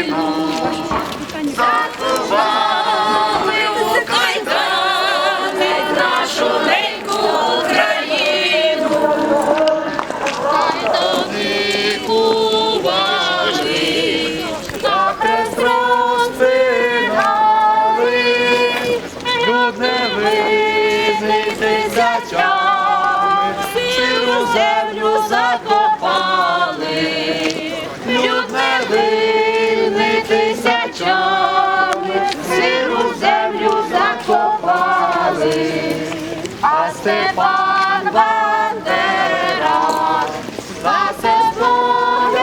спину, заховали у нашу неньку Україну, Кайдани кували, на хрест розпинали, люд не визнити за тяг, землю закон. ночами сиру землю закопали, а Степан Бандера за все споглядає,